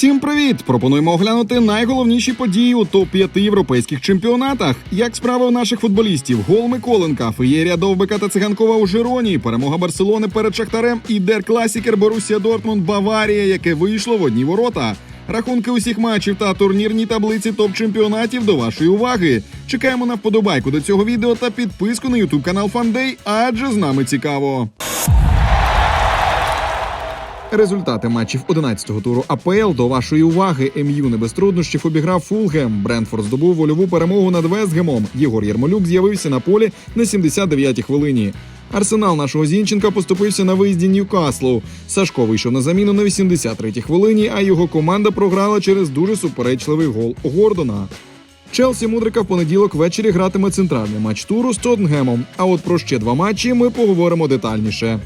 Всім привіт! Пропонуємо оглянути найголовніші події у топ 5 європейських чемпіонатах. Як справи у наших футболістів? Гол Миколенка, феєрія Довбика та Циганкова у Жироні, перемога Барселони перед Шахтарем і Дер Класікер Борусія Дортмунд Баварія, яке вийшло в одні ворота. Рахунки усіх матчів та турнірній таблиці топ чемпіонатів до вашої уваги. Чекаємо на вподобайку до цього відео та підписку на ютуб канал Фандей, адже з нами цікаво. Результати матчів 11-го туру АПЛ до вашої уваги. МЮ не без труднощів обіграв Фулгем. Брентфорд здобув вольову перемогу над Вестгемом. Єгор Єрмолюк з'явився на полі на 79-й хвилині. Арсенал нашого Зінченка поступився на виїзді Ньюкаслу. Сашко вийшов на заміну на 83-й хвилині, а його команда програла через дуже суперечливий гол Гордона. Челсі Мудрика в понеділок ввечері гратиме центральний матч туру з Тоттенгемом. А от про ще два матчі ми поговоримо детальніше.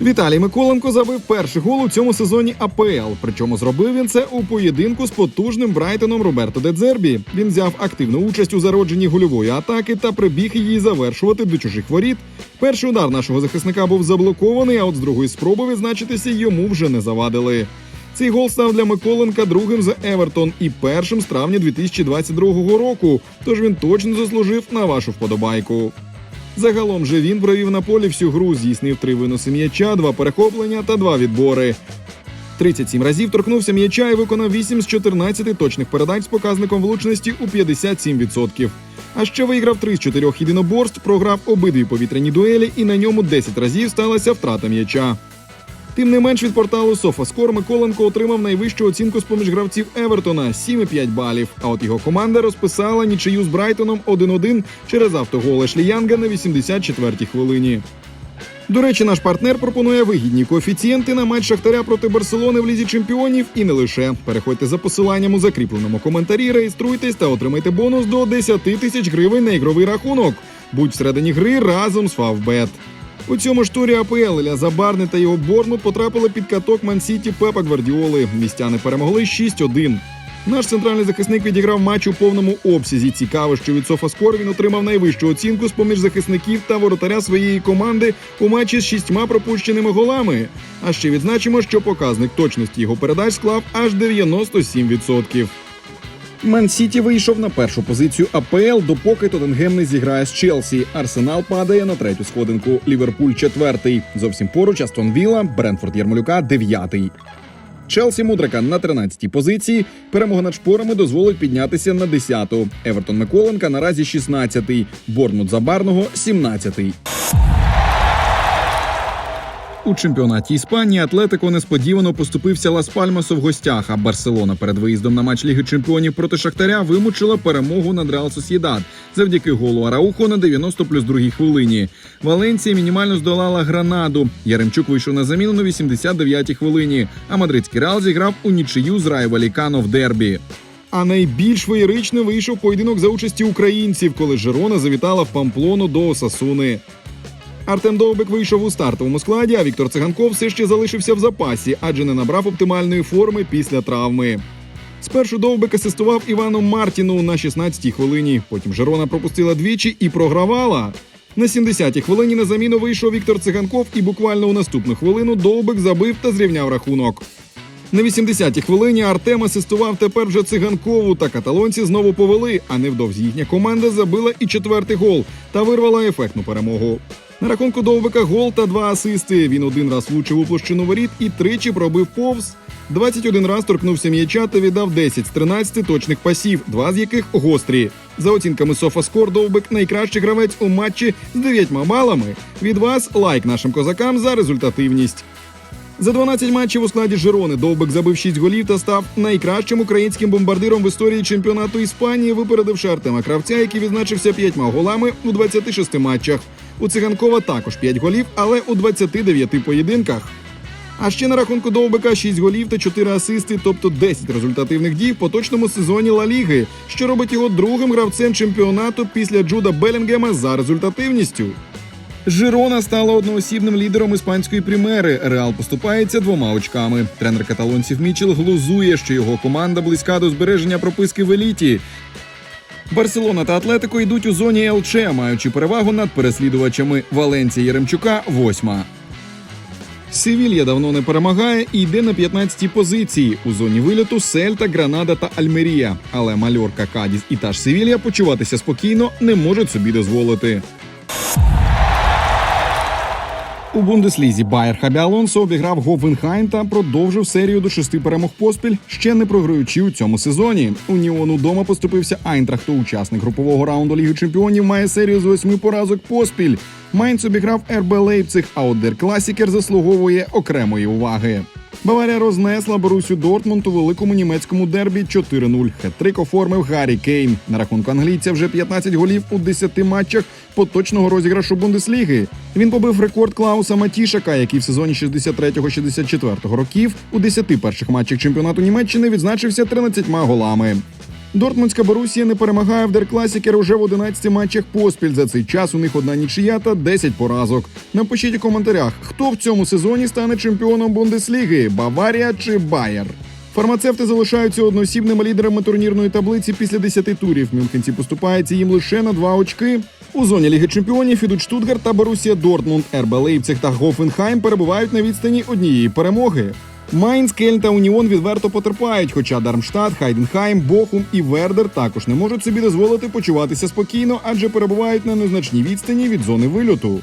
Віталій Миколенко забив перший гол у цьому сезоні АПЛ. Причому зробив він це у поєдинку з потужним Брайтоном Роберто Дедзербі. Він взяв активну участь у зародженні гольової атаки та прибіг її завершувати до чужих воріт. Перший удар нашого захисника був заблокований, а от з другої спроби відзначитися йому вже не завадили. Цей гол став для Миколенка другим за Евертон і першим з травня 2022 року. Тож він точно заслужив на вашу вподобайку. Загалом же він провів на полі всю гру, здійснив три виноси м'яча, два перехоплення та два відбори. 37 разів торкнувся м'яча і виконав 8 з 14 точних передач з показником влучності у 57%. А ще виграв 3 з 4 єдиноборств, програв обидві повітряні дуелі і на ньому 10 разів сталася втрата м'яча. Тим не менш від порталу SofaScore Миколенко отримав найвищу оцінку з поміж гравців Евертона 7,5 балів. А от його команда розписала нічию з Брайтоном 1-1 через автогол Ешлі Янга на 84-й хвилині. До речі, наш партнер пропонує вигідні коефіцієнти на матч Шахтаря проти Барселони в лізі чемпіонів і не лише. Переходьте за посиланням у закріпленому коментарі, реєструйтесь та отримайте бонус до 10 тисяч гривень на ігровий рахунок. Будь всередині гри разом з Фавбет. У цьому ж турі АПЛ Ілля Забарний та його Борнмут потрапили під каток Мансіті Пепа Гвардіоли. Містяни перемогли 6-1. Наш центральний захисник відіграв матч у повному обсязі. Цікаво, що від Софаскор він отримав найвищу оцінку з поміж захисників та воротаря своєї команди у матчі з шістьма пропущеними голами. А ще відзначимо, що показник точності його передач склав аж 97%. Ман Сіті вийшов на першу позицію АПЛ, допоки Тоттенгем не зіграє з Челсі. Арсенал падає на третю сходинку. Ліверпуль четвертий. Зовсім поруч Астон Вілла, Брентфорд Єрмолюка дев'ятий. Челсі Мудрика на 13-й позиції. Перемога над шпорами дозволить піднятися на 10-ту. Евертон Миколенка наразі 16-й. Борнмут Забарного 17-й. У чемпіонаті Іспанії Атлетико несподівано поступився Лас Пальмасу в гостях. А Барселона перед виїздом на матч Ліги Чемпіонів проти Шахтаря вимучила перемогу над Реал Сосєдад завдяки голу Араухо на 90 плюс другій хвилині. Валенція мінімально здолала Гранаду. Яремчук вийшов на заміну на 89-й хвилині. А мадридський Реал зіграв у нічию з Райо Валікано в дербі. А найбільш феєрично вийшов поєдинок за участі українців, коли Жирона завітала в Памплону до Осасуни. Артем Довбик вийшов у стартовому складі, а Віктор Циганков все ще залишився в запасі, адже не набрав оптимальної форми після травми. Спершу Довбик асистував Івану Мартіну на 16-й хвилині. Потім Жерона пропустила двічі і програвала. На 70-й хвилині на заміну вийшов Віктор Циганков, і буквально у наступну хвилину Довбик забив та зрівняв рахунок. На 80-й хвилині Артем асистував тепер вже циганкову, та каталонці знову повели. А невдовзі їхня команда забила і четвертий гол та вирвала ефектну перемогу. На рахунку Довбика гол та два асисти. Він один раз влучив у площину воріт і тричі пробив повз. 21 раз торкнувся м'яча та віддав 10 з 13 точних пасів, два з яких гострі. За оцінками Софаскор Довбик найкращий гравець у матчі з 9 балами. Від вас лайк нашим козакам за результативність. За 12 матчів у складі Жирони Довбик забив 6 голів та став найкращим українським бомбардиром в історії чемпіонату Іспанії, випередивши Артема Кравця, який відзначився 5 голами у 26 матчах. У Циганкова також 5 голів, але у 29 поєдинках. А ще на рахунку Довбика 6 голів та 4 асисти, тобто 10 результативних дій в поточному сезоні Ла Ліги, що робить його другим гравцем чемпіонату після Джуда Белінгема за результативністю. Жирона стала одноосібним лідером іспанської примери. Реал поступається двома очками. Тренер каталонців Мічел глузує, що його команда близька до збереження прописки в еліті. Барселона та Атлетико йдуть у зоні ЛЧ, маючи перевагу над переслідувачами Валенція Єремчука восьма. Севілья давно не перемагає і йде на 15-й позиції. У зоні вильоту Сельта, Гранада та Альмерія. Але Мальорка, Кадіс і та ж Севілья почуватися спокійно не можуть собі дозволити. У Бундеслізі Байер Хабі Алонсо обіграв Гофенхайм та продовжив серію до шести перемог поспіль, ще не програючи у цьому сезоні. Уніон удома поступився Айнтрахту. Учасник групового раунду Ліги Чемпіонів має серію з восьми поразок поспіль. Майнц обіграв РБ Лейпциг, а от Дер Класікер заслуговує окремої уваги. Баварія рознесла Борусю Дортмунд у великому німецькому дербі 4-0. Хет-трик оформив Гаррі Кейн. На рахунку англійця вже 15 голів у 10 матчах поточного розіграшу Бундесліги. Він побив рекорд Клауса Матішака, який в сезоні 63-64 років у 10 перших матчах чемпіонату Німеччини відзначився 13 голами. Дортмундська Борусія не перемагає в Деркласікер уже в 11 матчах поспіль. За цей час у них одна нічия та 10 поразок. Напишіть у коментарях, хто в цьому сезоні стане чемпіоном Бундесліги Баварія чи Байер. Фармацевти залишаються одноосібними лідерами турнірної таблиці після 10 турів. Мюнхенці поступаються їм лише на два очки. У зоні Ліги Чемпіонів ідуть Штутгарт та Борусія Дортмунд, РБ Лейпциг та Гофенхайм перебувають на відстані однієї перемоги. Майнц, Кельн та Уніон відверто потерпають, хоча Дармштадт, Хайденхайм, Бохум і Вердер також не можуть собі дозволити почуватися спокійно, адже перебувають на незначній відстані від зони вильоту.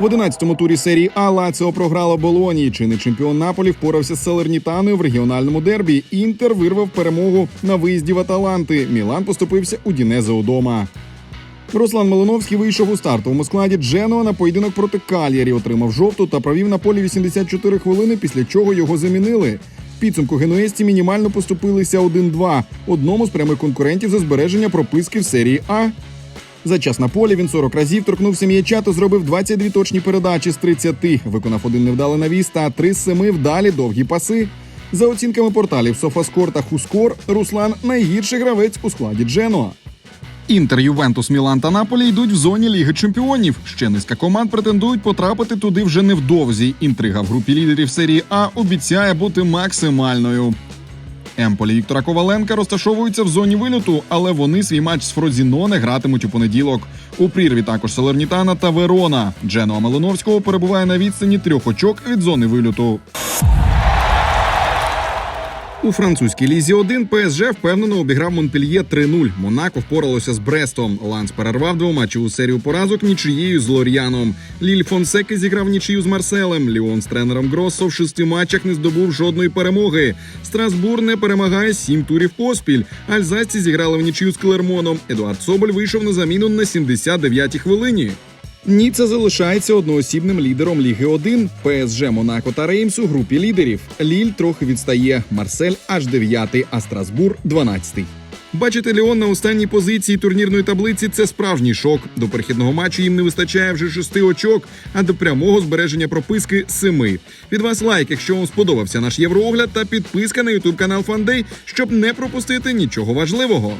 В 11-му турі серії А Лаціо програло Болонії. Чинний чемпіон Наполі впорався з Салернітаною в регіональному дербі. Інтер вирвав перемогу на виїзді в Аталанти. Мілан поступився у Дінезе удома. Руслан Малиновський вийшов у стартовому складі Дженуа на поєдинок проти Кальярі, отримав жовту та провів на полі 84 хвилини, після чого його замінили. В підсумку генуезці мінімально поступилися 1-2, одному з прямих конкурентів за збереження прописки в серії А. За час на полі він 40 разів торкнувся м'яча та зробив 22 точні передачі з 30. Виконав один невдалий навіс та 3 з 7 вдалі довгі паси. За оцінками порталів Софаскор та Хускор, Руслан найгірший гравець у складі Дженуа. Інтер, Ювентус, Мілан та Наполі йдуть в зоні Ліги Чемпіонів. Ще низка команд претендують потрапити туди вже невдовзі. Інтрига в групі лідерів серії А обіцяє бути максимальною. Емполі Віктора Коваленка розташовуються в зоні вильоту, але вони свій матч з Фрозіноне гратимуть у понеділок. У прірві також Салернітана та Верона. Дженуа Малиновського перебуває на відстані трьох очок від зони вильоту. У французькій лізі 1 ПСЖ впевнено обіграв Монпельє 3-0. Монако впоралося з Брестом. Ланс перервав двоматчеву серію поразок нічиєю з Лор'яном. Ліль Фонсеки зіграв нічию з Марселем. Ліон з тренером Гроссо в шести матчах не здобув жодної перемоги. Страсбур не перемагає сім турів поспіль. Альзасці зіграли в нічию з Клермоном. Едуард Соболь вийшов на заміну на 79-й хвилині. Ніца залишається одноосібним лідером Ліги 1. ПСЖ, Монако та Реймс у групі лідерів. Ліль трохи відстає. Марсель аж 9, а Страсбур 12. Бачити Ліон на останній позиції турнірної таблиці це справжній шок. До перехідного матчу їм не вистачає вже шести очок, а до прямого збереження прописки семи. Від вас лайк, якщо вам сподобався наш євроогляд, та підписка на ютуб канал Фандей, щоб не пропустити нічого важливого.